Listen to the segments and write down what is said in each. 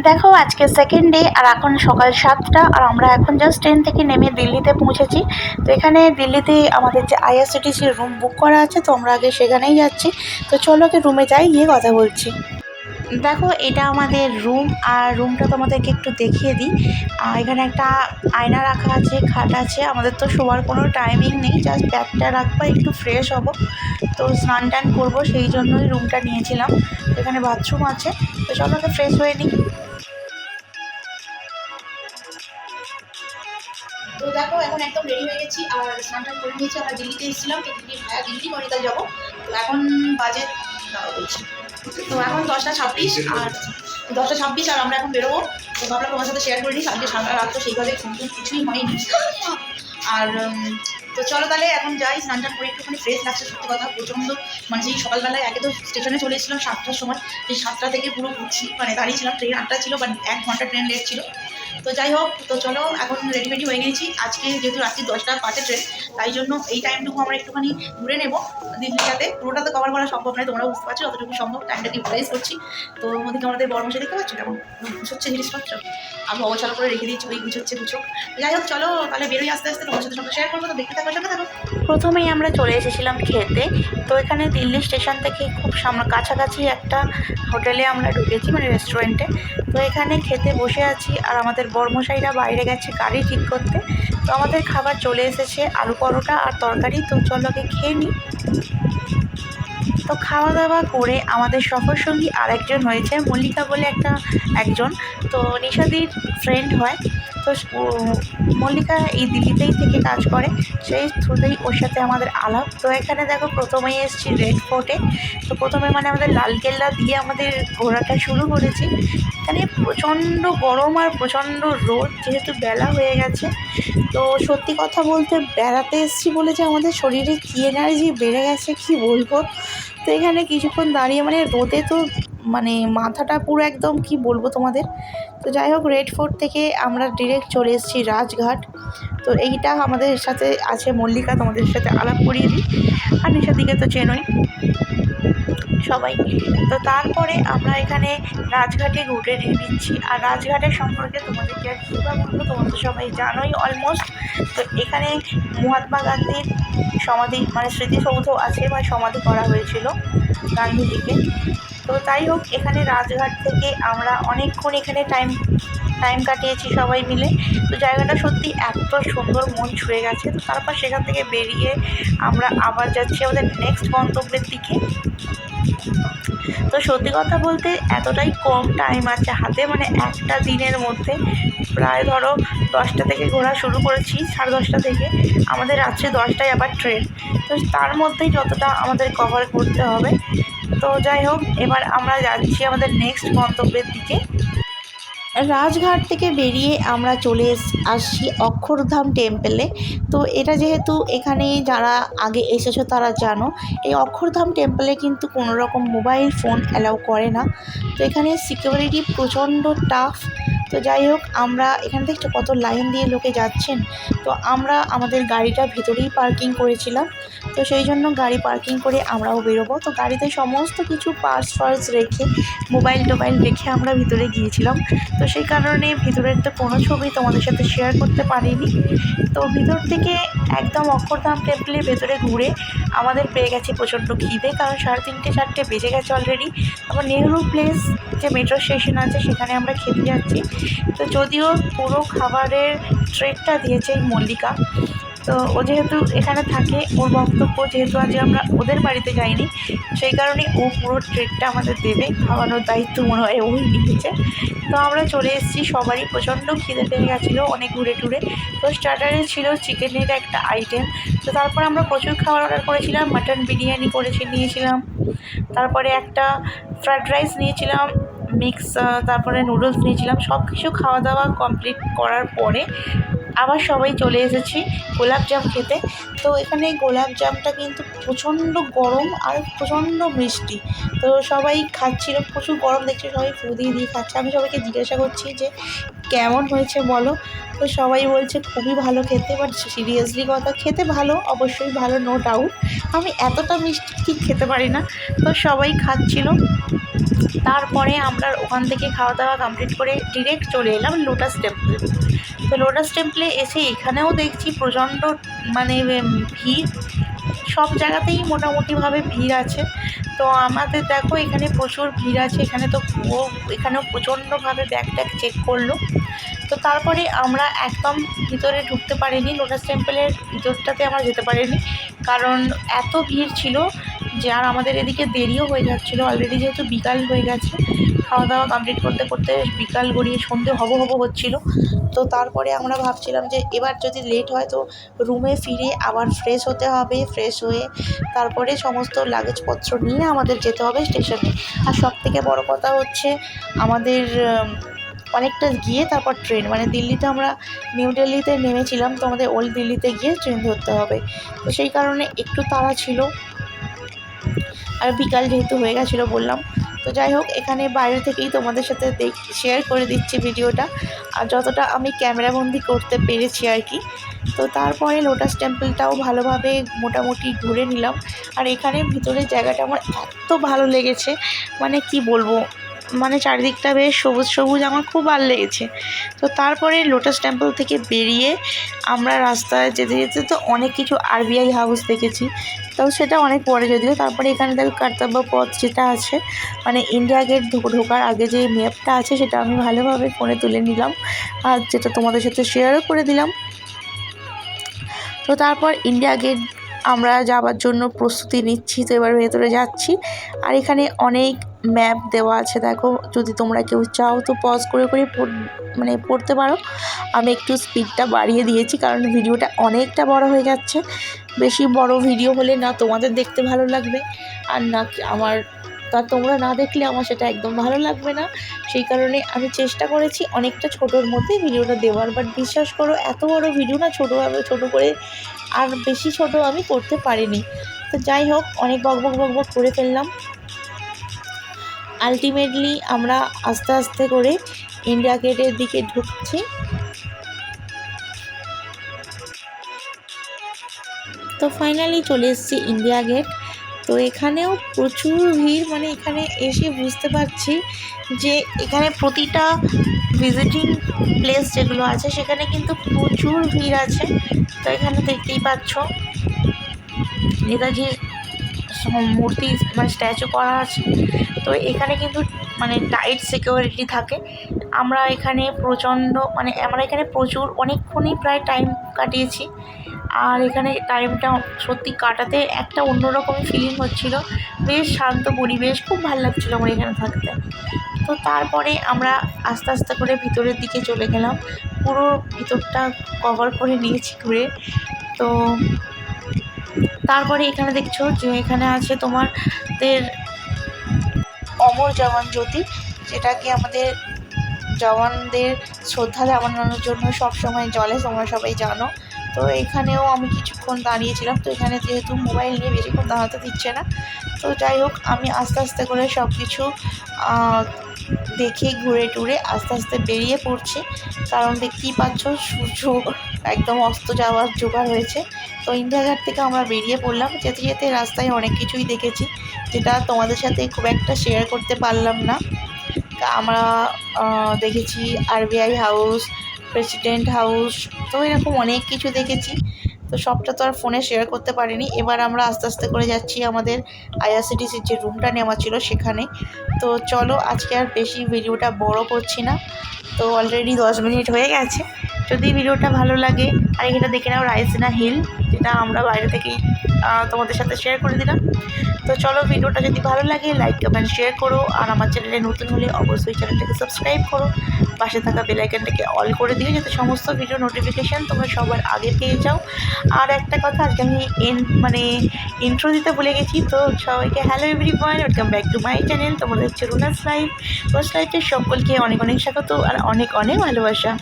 দেখো, আজকে second day আর এখন সকাল সাতটা আর আমরা এখন জাস্ট ট্রেন থেকে নেমে দিল্লিতে পৌঁছেছি। তো এখানে দিল্লিতে আমাদের যে আইআরসিটিসির রুম বুক করা আছে, তো আমরা আগে সেখানেই যাচ্ছি। তো চলো আগে রুমে যাই, গিয়ে কথা বলছি। দেখো, এটা আমাদের রুম আর রুমটা তোমাদেরকে একটু দেখিয়ে দিই। এখানে একটা আয়না রাখা আছে, খাট আছে। আমাদের তো শোয়ার কোনো টাইমিং নেই জাস্ট ব্যাগটা রাখব একটু ফ্রেশ হব। তো স্নান টান করব, সেই জন্যই রুমটা নিয়েছিলাম। এখানে বাথরুম আছে। তো চলো ফ্রেশ হয়ে নিই। দেখো, এখন একদম রেডি হয়ে গেছি। আর স্নান টান করে নিয়েছি, আমরা দিল্লিতে এসেছিলাম তো দিল্লি ভায়া যাব। তো এখন বাজে তো এখন দশটা ছাব্বিশ, আর দশটা ছাব্বিশ, আর আমরা এখন বেরোবো। তো ভাবলাম তোমার সাথে শেয়ার করে নিই আজকে সারা রাত তো সেইভাবে কিছুই হয়নি। আর তো চলো তাহলে, এখন যাই স্নান টান করে একটুখানি ফ্রেশ লাগছে, সত্যি কথা, প্রচণ্ড। মানে সেই সকালবেলায় আগে তো স্টেশনে চলে এসেছিলাম, সাতটার সময়, সেই সাতটা থেকে পুরো ঘুরছি মানে দাঁড়িয়েছিলাম ট্রেন আটটা ছিল বাট এক ঘণ্টা ট্রেন লেট ছিল। তো যাই হোক, তো চলো এখন রেডি রেডি হয়ে গেছি। আজকে যেহেতু রাত্রি দশটা, পাঁচে ট্রেন তাই জন্য এই টাইমটুকু আমরা একটুখানি ঘুরে নেব দিল্লিটাতে। পুরোটা তো কভার করা সম্ভব নয় তোমরা বুঝতে পারছ, যতটুকু সম্ভব টাইমটাকে ইউটিলাইজ করছি। তো ওদিকে আমাদের বড় মশাই দেখতে পাচ্ছ কেমন? গুছোচ্ছে জিনিসপত্র আমি অবচলা করে রেখে দিয়েছি, ওই গুছোচ্ছে গুছো যাই হোক, চলো তাহলে বেরোই আস্তে আস্তে তোমার সাথে সঙ্গে শেয়ার করব, তো দেখতে থাকো, সঙ্গে থাকো। প্রথমেই আমরা চলে এসেছিলাম খেতে। তো এখানে দিল্লি স্টেশন থেকে খুব সামনে, কাছাকাছি একটা হোটেলে আমরা ঢুকেছি মানে রেস্টুরেন্টে তো এখানে খেতে বসে আছি, আর আমাদের বর্মশাইরা বাইরে গেছে গাড়ি ঠিক করতে। তো আমাদের খাবার চলে এসেছে, আলু পরোটা আর তরকারি। তো চলো আগে খেয়ে নিই তো খাওয়া দাওয়া করে আমাদের সফর সফরসঙ্গী আরেকজন হয়েছে, মল্লিকা বলে একটা একজন। তো নিশাদির ফ্রেন্ড হয়। তো মল্লিকা এই দিল্লিতেই থেকে কাজ করে। সেই থ্রুতেই ওর সাথে আমাদের আলাপ। তো এখানে দেখো প্রথমেই এসেছি রেড ফোর্টে। তো প্রথমে মানে আমাদের লালকেল্লা দিয়ে আমাদের ঘোরাটা শুরু করেছি। এখানে প্রচণ্ড গরম আর প্রচণ্ড রোদ, যেহেতু বেলা হয়ে গেছে। তো সত্যি কথা বলতে বেড়াতে এসেছি বলে যে আমাদের শরীরে কী এনার্জি বেড়ে গেছে কি বলব? তো এখানে কিছুক্ষণ দাঁড়িয়ে মানে রোদে তো মানে মাথাটা পুরো একদম কি বলব তোমাদের? তো যাই হোক রেড ফোর্ট থেকে আমরা ডিরেক্ট চলে এসেছি রাজঘাট। তো এইটা আমাদের সাথে আছে মল্লিকা, তোমাদের সাথে আলাপ করিয়ে দিই। আর নিশা দিকে তো চেনই। সবাই। তো তারপরে আমরা এখানে রাজঘাটে ঘুরে নিচ্ছি। আর রাজঘাটের সম্পর্কে তোমাদেরকে আর কী বা বলব, তোমরা তো সবাই জানোই অলমোস্ট তো এখানে মহাত্মা গান্ধীর সমাধি মানে স্মৃতিসৌধ আছে বা সমাধি করা হয়েছিল গান্ধীজিকে। তো তাই হোক, এখানে রাজঘাট থেকে আমরা অনেকক্ষণ এখানে টাইম টাইম কাটিয়েছি সবাই মিলে। তো জায়গাটা সত্যি এত সুন্দর, মন ছুঁয়ে গেছে। তো তারপর সেখান থেকে বেরিয়ে আমরা আবার যাচ্ছি আমাদের নেক্সট গন্তব্যের দিকে। তো সত্যি কথা বলতে এতটাই কম টাইম আছে হাতে মানে একটা দিনের মধ্যে। প্রায় ধরো দশটা থেকে ঘোরা শুরু করেছি, সাড়ে দশটা থেকে। আমাদের রাত্রে দশটায় আবার ট্রেন তো তার মধ্যেই যতটা আমাদের কভার করতে হবে। তো যাই হোক, এবার আমরা যাচ্ছি আমাদের নেক্সট গন্তব্যের দিকে। রাজঘাট থেকে বেরিয়ে আমরা চলে আসছি অক্ষরধাম টেম্পেলে তো এটা যেহেতু এখানে যারা আগে এসেছ তারা জানো, এই অক্ষরধাম টেম্পলে কিন্তু কোনো রকম মোবাইল ফোন অ্যালাউ করে না। তো এখানে সিকিউরিটি প্রচণ্ড টাফ তো যাই হোক, আমরা এখান থেকে কত লাইন দিয়ে লোকে যাচ্ছেন, তো আমরা আমাদের গাড়িটা ভিতরেই পার্কিং করেছিলাম। তো সেই জন্য গাড়ি পার্কিং করে আমরাও বেরোবো। তো গাড়িতে সমস্ত কিছু পার্স ফার্স রেখে মোবাইল টোবাইল রেখে আমরা ভিতরে গিয়েছিলাম। তো সেই কারণে ভিতরের তো কোনো ছবি তোমাদের সাথে শেয়ার করতে পারিনি। তো ভিতর থেকে একদম অক্ষরধাম টেম্পলের ভেতরে ঘুরে আমাদের পেয়ে গেছে প্রচণ্ড খিদে, কারণ সাড়ে তিনটে, চারটে বেজে গেছে অলরেডি তারপর নেহরু প্লেস যে মেট্রো স্টেশন আছে, সেখানে আমরা খেতে যাচ্ছি। তো যদিও পুরো খাবারের ট্রেটটা দিয়েছে এই মল্লিকা, তো ও যেহেতু এখানে থাকে, ওর বক্তব্য যেহেতু আজ আমরা ওদের বাড়িতে যাইনি, সেই কারণে ও পুরো ট্রেটটা আমাদের দেবে, খাওয়ানোর দায়িত্ব মনে হয় ওই নিয়েছে। তো আমরা চলে এসেছি সবারই, প্রচণ্ড খিদে পেয়ে গেছিল, অনেক ঘুরে টুরে। তো স্টার্টারে ছিল চিকেনের একটা আইটেম তো তারপর আমরা প্রচুর খাবার অর্ডার করেছিলাম মাটন বিরিয়ানি করেছি, নিয়েছিলাম। তারপরে একটা ফ্রায়েড রাইস নিয়েছিলাম মিক্স তারপরে নুডলস নিয়েছিলাম সব কিছু খাওয়া দাওয়া কমপ্লিট করার পরে আবার সবাই চলে এসেছি গোলাপ জাম খেতে। তো এখানে গোলাপ জামটা কিন্তু প্রচণ্ড গরম আর প্রচণ্ড মিষ্টি। তো সবাই খাচ্ছিল, প্রচুর গরম দেখছে, সবাই ফু দিয়ে দিয়ে খাচ্ছে। আমি সবাইকে জিজ্ঞাসা করছি যে কেমন হয়েছে বলো? তো সবাই বলছে খুবই ভালো খেতে বাট সিরিয়াসলি কথা, খেতে ভালো, অবশ্যই ভালো নো ডাউট আমি এতটা মিষ্টি ঠিক খেতে পারি না। তো সবাই খাচ্ছিল। তারপরে আমরা ওখান থেকে খাওয়া দাওয়া কমপ্লিট করে ডিরেক্ট চলে এলাম লোটাস টেম্পলে তো লোটাস টেম্পলে এসে এখানেও দেখছি প্রচণ্ড মানে ভিড়। সব জায়গাতেই মোটামুটিভাবে ভিড় আছে। তো আমাদের দেখো এখানে প্রচুর ভিড় আছে। এখানে তো এখানেও প্রচণ্ডভাবে ব্যাগ ট্যাগ চেক করল। তো তারপরে আমরা একদম ভিতরে ঢুকতে পারিনি, লোটাস টেম্পলের ভিতরটাতে আমরা যেতে পারিনি। কারণ এত ভিড় ছিল যে আর আমাদের এদিকে দেরিও হয়ে যাচ্ছিল। অলরেডি যেহেতু বিকাল হয়ে গেছে খাওয়া দাওয়া কমপ্লিট করতে করতে বিকাল গড়িয়ে সন্ধে হব হব হচ্ছিল। তো তারপরে আমরা ভাবছিলাম যে এবার যদি লেট হয় তো রুমে ফিরে আবার ফ্রেশ হতে হবে ফ্রেশ হয়ে তারপরে সমস্ত লাগেজপত্র নিয়ে আমাদের যেতে হবে স্টেশনে আর সব থেকে বড় কথা হচ্ছে আমাদের অনেকটা গিয়ে তারপর ট্রেন মানে দিল্লিতে আমরা নিউ দিল্লিতে নেমেছিলাম, তো আমাদের ওল্ড দিল্লিতে গিয়ে ট্রেন ধরতে হবে। তো সেই কারণে একটু তাড়া ছিল। আর বিকাল যেহেতু হয়ে গেছিল বললাম। তো যাই হোক, এখানে বাইরে থেকেই তোমাদের সাথে দেখ শেয়ার করে দিচ্ছি ভিডিওটা। আর যতটা আমি ক্যামেরাবন্দি করতে পেরেছি আর কি। তো তারপরে লোটাস টেম্পলটাও ভালোভাবে মোটামুটি ঘুরে নিলাম। আর এখানে ভিতরের জায়গাটা আমার এত ভালো লেগেছে। মানে কি বলব? মানে চারিদিকটা বেশ সবুজ সবুজ, আমার খুব ভালো লেগেছে। তো তারপরে লোটাস টেম্পল থেকে বেরিয়ে আমরা রাস্তায় যেতে যেতে তো অনেক কিছু আরবিআই হাউস দেখেছি। তো সেটা অনেক পরে যদিও, তারপরে এখানে দেখো কর্তব্য পথ যেটা আছে মানে ইন্ডিয়া গেট ঢোকার আগে যে ম্যাপটা আছে, সেটা আমি ভালোভাবে ফোনে তুলে নিলাম। আর যেটা তোমাদের সাথে শেয়ারও করে দিলাম। তো তারপর ইন্ডিয়া গেট আমরা যাওয়ার জন্য প্রস্তুতি নিচ্ছি, তো এবার ভেতরে যাচ্ছি। আর এখানে অনেক ম্যাপ দেওয়া আছে, দেখো, যদি তোমরা কেউ চাও তো পজ করে করে মানে পড়তে পারো। আমি একটু স্পিডটা বাড়িয়ে দিয়েছি, কারণ ভিডিওটা অনেকটা বড় হয়ে যাচ্ছে। বেশি বড় ভিডিও হলে না তোমাদের দেখতে ভালো লাগবে, আর না আমার, তা তোমরা না দেখলে আমার সেটা একদম ভালো লাগবে না। সেই কারণে আমি চেষ্টা করেছি অনেকটা ছোটোর মধ্যে ভিডিওটা দেওয়ার বাট বিশ্বাস করো, এত বড় ভিডিও না ছোটোভাবে ছোটো করে আর বেশি ছোট আমি করতে পারিনি। তো যাই হোক, অনেক বকবক বকবক বক বক করে ফেললাম। আলটিমেটলি আমরা আস্তে আস্তে করে ইন্ডিয়া গেটের দিকে ঢুকছি। তো ফাইনালি চলে এসেছি ইন্ডিয়া গেট তো এখানেও প্রচুর ভিড় মানে এখানে এসে বুঝতে পারছি যে এখানে প্রতিটা ভিজিটিং প্লেস যেগুলো আছে, সেখানে কিন্তু প্রচুর ভিড় আছে। তো এখানে দেখতেই পাচ্ছ নেতাজির মূর্তি মানে স্ট্যাচু করা আছে। তো এখানে কিন্তু মানে টাইট সিকিউরিটি থাকে। আমরা এখানে প্রচণ্ড মানে আমরা এখানে প্রচুর, অনেকক্ষণই প্রায় টাইম কাটিয়েছি। আর এখানে টাইমটা সত্যি কাটাতে একটা অন্যরকমই ফিলিং হচ্ছিল। বেশ শান্ত পরিবেশ, খুব ভালো লাগছিল আমার এখানে থাকতে। তো তারপরে আমরা আস্তে আস্তে করে ভিতরের দিকে চলে গেলাম। পুরো ভিতরটা কভার করে নিয়েছি ঘুরে। তো তারপরে এখানে দেখছ যে এখানে আছে তোমাদের অমর জওয়ান জ্যোতি, যেটাকে আমাদের জওয়ানদের শ্রদ্ধা জানানোর জন্য সবসময় জলে, তোমরা সবাই জানো। তো এখানেও আমি কিছুক্ষণ দাঁড়িয়েছিলাম। তো এখানে যেহেতু মোবাইল নিয়ে বেশিক্ষণ দাঁড়াতে দিচ্ছে না। তো যাই হোক, আমি আস্তে আস্তে করে সব কিছু দেখে ঘুরে টুরে আস্তে আস্তে বেরিয়ে পড়ছি। কারণ দেখতেই পাচ্ছ, সূর্য একদম অস্ত যাওয়ার জোগাড় হয়েছে। তো ইন্ডিয়া ঘাট থেকে আমরা বেরিয়ে পড়লাম। যেতে যেতে রাস্তায় অনেক কিছুই দেখেছি, যেটা তোমাদের সাথে খুব একটা শেয়ার করতে পারলাম না। আমরা দেখেছি আরবিআই হাউস প্রেসিডেন্ট হাউস তো এরকম অনেক কিছু দেখেছি। তো সবটা তো আর ফোনে শেয়ার করতে পারিনি। এবার আমরা আস্তে আস্তে করে যাচ্ছি আমাদের আইআরসিটিসির যে রুমটা নেওয়া ছিল সেখানে। তো চলো আজকে আর বেশি ভিডিওটা বড় করছি না। তো অলরেডি দশ মিনিট হয়ে গেছে। যদি ভিডিওটা ভালো লাগে, আর এখানে দেখে নাও রাইসিনা হিল যেটা আমরা বাইরে থেকেই তোমাদের সাথে শেয়ার করে দিলাম। তো চলো ভিডিওটা যদি ভালো লাগে লাইক কমেন্ট শেয়ার করো। আর আমার চ্যানেলে নতুন হলে অবশ্যই চ্যানেলটাকে সাবস্ক্রাইব করো। পাশে থাকা বেলাইকানটাকে অল করে দিও যাতে সমস্ত ভিডিও নোটিফিকেশান তোমরা সবার আগে পেয়ে যাও। আর একটা কথা, আজকে আমি এন মানে ইন্ট্রো দিতে ভুলে গেছি, তো সবাইকে hello everyone welcome back to my channel তোমাদের হচ্ছে রুনাস লাইফ রুনাস লাইফের সকলকে অনেক অনেক স্বাগত আর অনেক অনেক ভালোবাসা।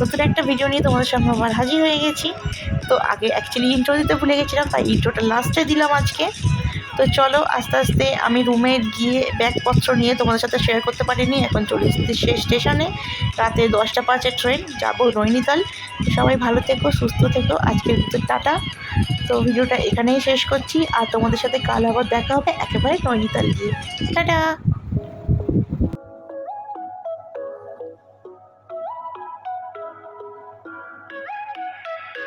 নতুন একটা ভিডিও নিয়ে তোমাদের সামনে আবার হাজির হয়ে গেছি। তো আগে অ্যাকচুয়ালি ইন্ট্রো দিতে ভুলে গেছিলাম, তাই ইন্ট্রোটা লাস্টে দিলাম আজকে। তো চলো, আস্তে আস্তে আমি রুমে গিয়ে ব্যাগপত্র নিয়ে তোমাদের সাথে শেয়ার করতে পারিনি। এখন চলে এসেছি শেষ স্টেশনে রাতে দশটা পাঁচের ট্রেন যাব নৈনিতাল। তো সবাই ভালো থেকো, সুস্থ থেকো। আজকের ভিতর টাটা। তো ভিডিওটা এখানেই শেষ করছি। আর তোমাদের সাথে কাল আবার দেখা হবে একেবারে নৈনিতাল গিয়ে। টাটা!